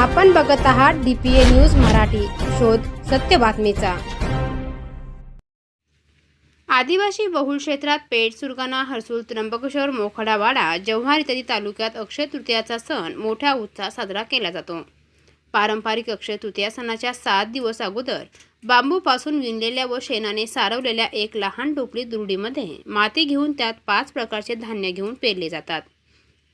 आपण बघत आहात डीपीए न्यूज मराठी. शोध सत्य बातमीचा. आदिवासी बहुल क्षेत्रात पेठ सुरगाणा हर्सूल त्र्यंबकेश्वर मोखडावाडा जव्हार इत्यादी तालुक्यात अक्षय तृतीयाचा सण मोठ्या उत्साहात साजरा केला जातो. पारंपरिक अक्षय तृतीया सणाच्या सात दिवस अगोदर बांबूपासून विणलेल्या व शेणाने सारवलेल्या एक लहान टोपली दुरडीमध्ये माती घेऊन त्यात पाच प्रकारचे धान्य घेऊन पेरले जातात.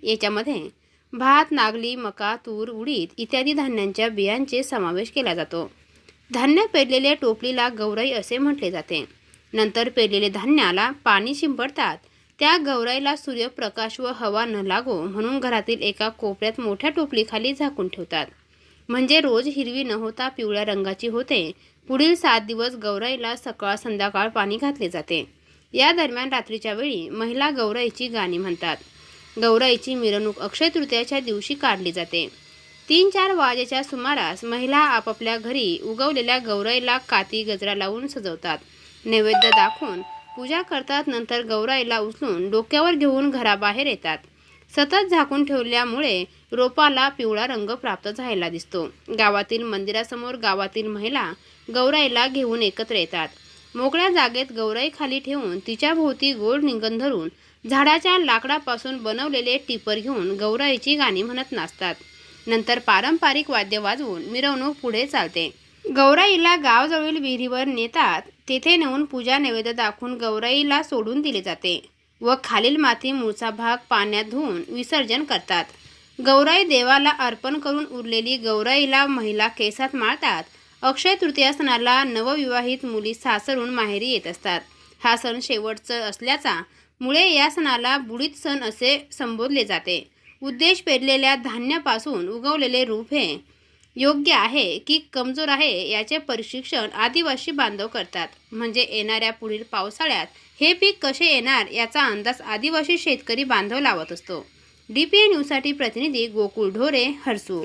याच्यामध्ये भात नागली मका तूर उडीद इत्यादी धान्यांच्या बियांचे समावेश केला जातो. धान्य पेरलेल्या टोपलीला गौराई असे म्हटले जाते. नंतर पेरलेले धान्याला पाणी शिंपडतात. त्या गौराईला सूर्यप्रकाश व हवा न लागो म्हणून घरातील एका कोपऱ्यात मोठ्या टोपलीखाली झाकून ठेवतात. म्हणजे रोज हिरवी न होता पिवळ्या रंगाची होते. पुढील सात दिवस गौराईला सकाळ संध्याकाळ पाणी घातले जाते. या दरम्यान रात्रीच्या वेळी महिला गौराईची गाणी म्हणतात. गौराईची मिरवणूक अक्षय तृतीयाच्या दिवशी काढली जाते. तीन चार वाजेच्या सुमारास महिला आपापल्या घरी उगवलेल्या गौराईला काती गजरा लावून सजवतात. नैवेद्य दाखवून पूजा करतात नंतर गौराईला उचलून डोक्यावर घेऊन घराबाहेर येतात. सतत झाकून ठेवल्यामुळे रोपाला पिवळा रंग प्राप्त झालेला दिसतो. गावातील मंदिरासमोर गावातील महिला गौराईला घेऊन एकत्र येतात. मोकळ्या जागेत गौराई खाली ठेवून तिच्या भोवती गोल निंगण धरून झाडाच्या लाकडापासून बनवलेले टिपर घेऊन गौराईची गाणी म्हणत नाचतात. नंतर पारंपरिक वाद्य वाजवून मिरवणूक पुढे चालते. गौराईला गावजवळील विहिरीवर नेतात. तेथे नेऊन पूजा नैवेद्य दाखवून गौराईला सोडून दिले जाते व खालील माती मूळचा भाग पाण्यात धुवून विसर्जन करतात. गौराई देवाला अर्पण करून उरलेली गौराईला महिला केसात माळतात. अक्षय तृतीया सणाला नवविवाहित मुली सासरून माहेरी येत असतात. हा सण शेवटचा असल्याचा मुळे या सणाला बुडीत सण असे संबोधले जाते. उद्देश पेरलेल्या धान्यापासून उगवलेले रूप हे योग्य आहे की कमजोर आहे याचे प्रशिक्षण आदिवासी बांधव करतात. म्हणजे येणाऱ्या पुढील पावसाळ्यात हे पीक कसे येणार याचा अंदाज आदिवासी शेतकरी बांधव लावत असतो. डी पी ए न्यूजसाठी प्रतिनिधी गोकुळ ढोरे हरसूळ